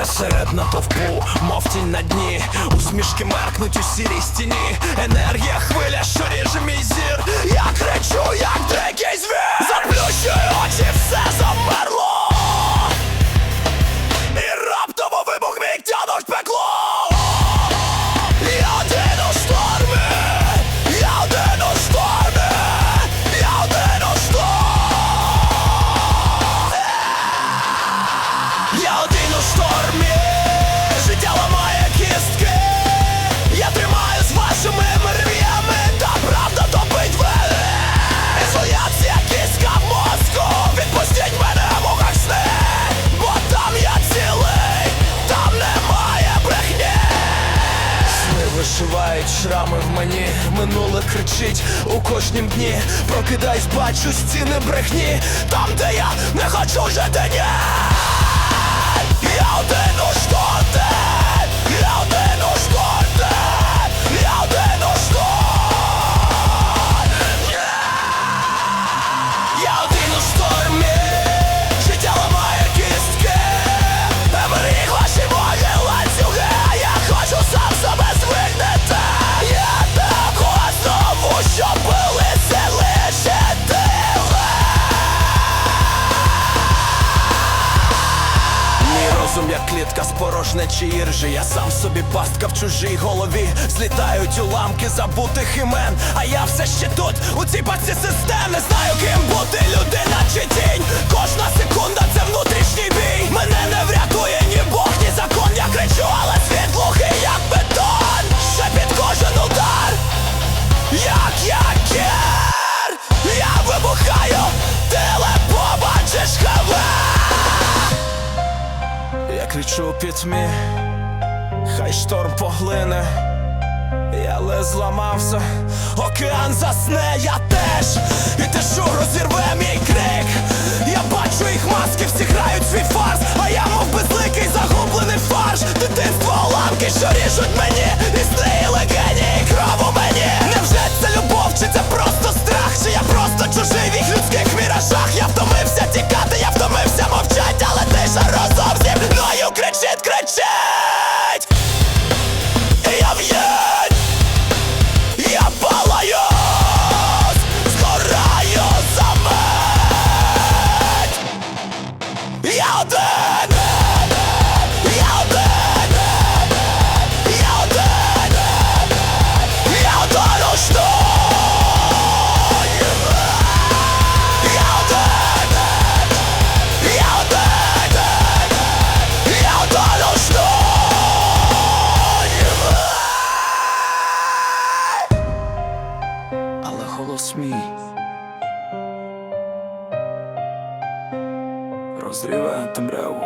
Я серед натовпу, мов тінь на дні, усмішки меркнуть у сірій стіні, енергія хвиля, що ріже мій зір, я кричу, як дикий звір, заплющую очі все мені минуле кричить у кожнім дні. Прокидайсь, бачу стіни брехні Там, де я не хочу жити, ні! клітка з порожнечі іржі. Я сам собі пастка в чужій голові. Злітають уламки забутих імен. А я все ще тут, у цій пастці системи. Знаю, ким бути людям плачу у пітьмі, хай шторм поглине, я ле зламався, океан засне, я теж і тешу розірве мій крик. Я бачу їх маски, всі грають свій фарс. розриває темряву.